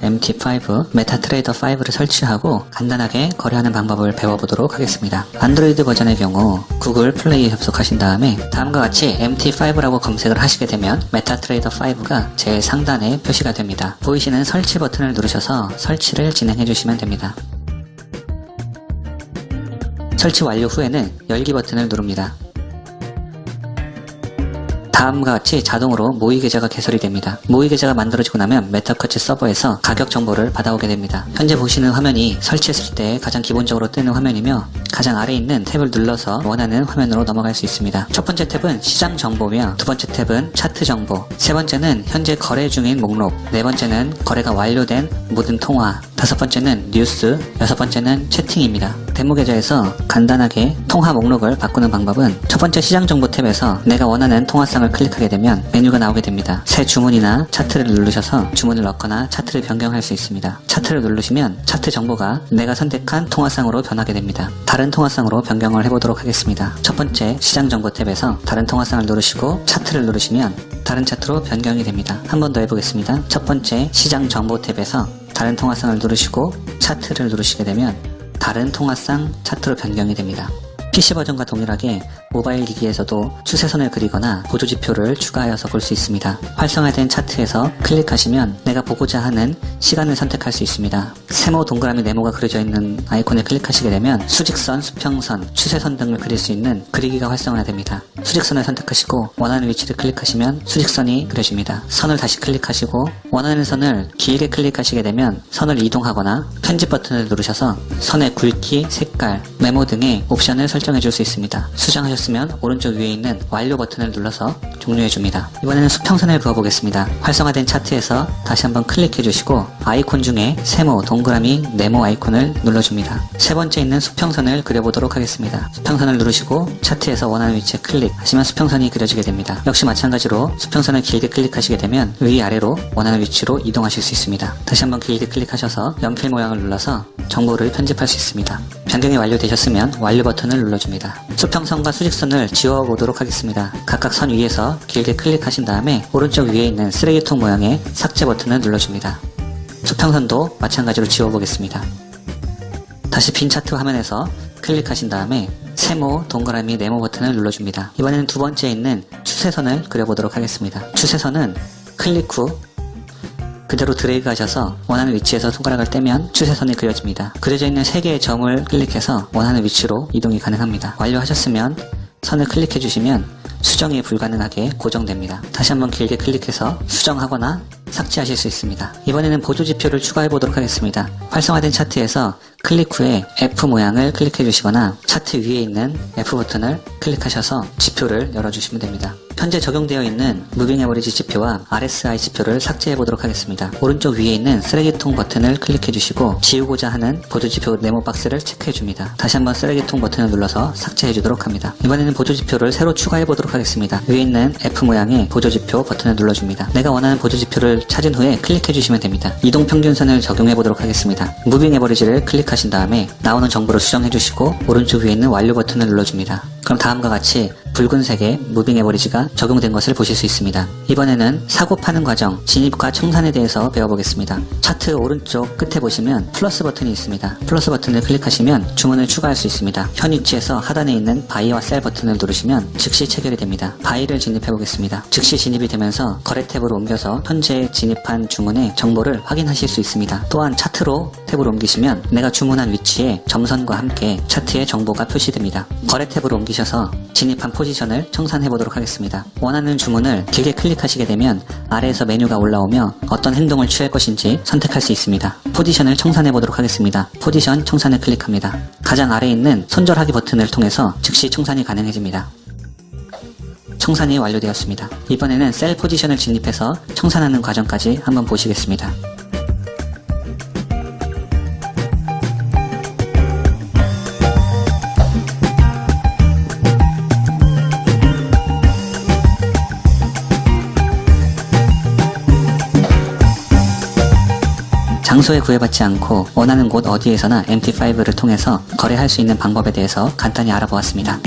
MT5, 메타트레이더 5를 설치하고 간단하게 거래하는 방법을 배워보도록 하겠습니다. 안드로이드 버전의 경우 구글 플레이에 접속하신 다음에 다음과 같이 MT5라고 검색을 하시게 되면 메타트레이더 5가 제일 상단에 표시가 됩니다. 보이시는 설치 버튼을 누르셔서 설치를 진행해 주시면 됩니다. 설치 완료 후에는 열기 버튼을 누릅니다. 다음과 같이 자동으로 모의 계좌가 개설이 됩니다. 모의 계좌가 만들어지고 나면 메타커치 서버에서 가격 정보를 받아오게 됩니다. 현재 보시는 화면이 설치했을 때 가장 기본적으로 뜨는 화면이며 가장 아래에 있는 탭을 눌러서 원하는 화면으로 넘어갈 수 있습니다. 첫 번째 탭은 시장 정보며 두 번째 탭은 차트 정보, 세 번째는 현재 거래 중인 목록, 네 번째는 거래가 완료된 모든 통화, 다섯 번째는 뉴스, 여섯 번째는 채팅입니다. 데모 계좌에서 간단하게 통화 목록을 바꾸는 방법은 첫 번째 시장 정보 탭에서 내가 원하는 통화상을 클릭하게 되면 메뉴가 나오게 됩니다. 새 주문이나 차트를 누르셔서 주문을 넣거나 차트를 변경할 수 있습니다. 차트를 누르시면 차트 정보가 내가 선택한 통화상으로 변하게 됩니다. 다른 통화상으로 변경을 해보도록 하겠습니다. 첫 번째 시장 정보 탭에서 다른 통화상을 누르시고 차트를 누르시면 다른 차트로 변경이 됩니다. 한 번 더 해보겠습니다. 첫 번째 시장 정보 탭에서 다른 통화상을 누르시고 차트를 누르시게 되면 다른 통화상 차트로 변경이 됩니다. PC 버전과 동일하게 모바일 기기에서도 추세선을 그리거나 보조지표를 추가하여서 볼 수 있습니다. 활성화된 차트에서 클릭하시면 내가 보고자 하는 시간을 선택할 수 있습니다. 세모 동그라미 네모가 그려져 있는 아이콘을 클릭하시게 되면 수직선, 수평선, 추세선 등을 그릴 수 있는 그리기가 활성화됩니다. 수직선을 선택하시고 원하는 위치를 클릭하시면 수직선이 그려집니다. 선을 다시 클릭하시고 원하는 선을 길게 클릭하시게 되면 선을 이동하거나 편집 버튼을 누르셔서 선의 굵기, 색깔, 메모 등의 옵션을 설정 해 줄 수 있습니다. 수정하셨으면 오른쪽 위에 있는 완료 버튼을 눌러서 종료해 줍니다. 이번에는 수평선을 그어 보겠습니다. 활성화된 차트에서 다시 한번 클릭해 주시고 아이콘 중에 세모, 동그라미, 네모 아이콘을 눌러줍니다. 세 번째 있는 수평선을 그려보도록 하겠습니다. 수평선을 누르시고 차트에서 원하는 위치에 클릭하시면 수평선이 그려지게 됩니다. 역시 마찬가지로 수평선을 길게 클릭하시게 되면 위 아래로 원하는 위치로 이동하실 수 있습니다. 다시 한번 길게 클릭하셔서 연필 모양을 눌러서 정보를 편집할 수 있습니다. 변경이 완료되셨으면 완료 버튼을 눌러줍니다. 수평선과 수직선을 지워보도록 하겠습니다. 각각 선 위에서 길게 클릭하신 다음에 오른쪽 위에 있는 쓰레기통 모양의 삭제 버튼을 눌러줍니다. 수평선도 마찬가지로 지워보겠습니다. 다시 빈 차트 화면에서 클릭하신 다음에 세모, 동그라미, 네모 버튼을 눌러줍니다. 이번에는 두 번째 있는 추세선을 그려보도록 하겠습니다. 추세선은 클릭 후 그대로 드래그 하셔서 원하는 위치에서 손가락을 떼면 추세선이 그려집니다. 그려져 있는 세 개의 점을 클릭해서 원하는 위치로 이동이 가능합니다. 완료하셨으면 선을 클릭해 주시면 수정이 불가능하게 고정됩니다. 다시 한번 길게 클릭해서 수정하거나 삭제하실 수 있습니다. 이번에는 보조지표를 추가해 보도록 하겠습니다. 활성화된 차트에서 클릭 후에 F 모양을 클릭해 주시거나 차트 위에 있는 F 버튼을 클릭하셔서 지표를 열어주시면 됩니다. 현재 적용되어 있는 무빙 에버리지 지표와 RSI 지표를 삭제해 보도록 하겠습니다. 오른쪽 위에 있는 쓰레기통 버튼을 클릭해 주시고 지우고자 하는 보조지표 네모 박스를 체크해 줍니다. 다시 한번 쓰레기통 버튼을 눌러서 삭제해 주도록 합니다. 이번에는 보조지표를 새로 추가해 보도록 하겠습니다. 위에 있는 F 모양의 보조지표 버튼을 눌러줍니다. 내가 원하는 보조지표를 찾은 후에 클릭해 주시면 됩니다. 이동평균선을 적용해 보도록 하겠습니다. 무빙 에버리지를 클릭하신 다음에 나오는 정보를 수정해 주시고 오른쪽 위에 있는 완료 버튼을 눌러줍니다. 그럼 다음과 같이 붉은색의 무빙 에버리지가 적용된 것을 보실 수 있습니다. 이번에는 사고 파는 과정, 진입과 청산에 대해서 배워보겠습니다. 차트 오른쪽 끝에 보시면 플러스 버튼이 있습니다. 플러스 버튼을 클릭하시면 주문을 추가할 수 있습니다. 현 위치에서 하단에 있는 바이와 셀 버튼을 누르시면 즉시 체결이 됩니다. 바이를 진입해 보겠습니다. 즉시 진입이 되면서 거래 탭으로 옮겨서 현재 진입한 주문의 정보를 확인하실 수 있습니다. 또한 차트로 탭으로 옮기시면 내가 주문한 위치에 점선과 함께 차트의 정보가 표시됩니다. 거래 탭으로 옮기셔서 진입한 포지션을 청산해 보도록 하겠습니다. 원하는 주문을 길게 클릭하시게 되면 아래에서 메뉴가 올라오며 어떤 행동을 취할 것인지 선택할 수 있습니다. 포지션을 청산해 보도록 하겠습니다. 포지션 청산을 클릭합니다. 가장 아래에 있는 손절하기 버튼을 통해서 즉시 청산이 가능해집니다. 청산이 완료되었습니다. 이번에는 셀 포지션을 진입해서 청산하는 과정까지 한번 보시겠습니다. 장소에 구애받지 않고 원하는 곳 어디에서나 MT5를 통해서 거래할 수 있는 방법에 대해서 간단히 알아보았습니다.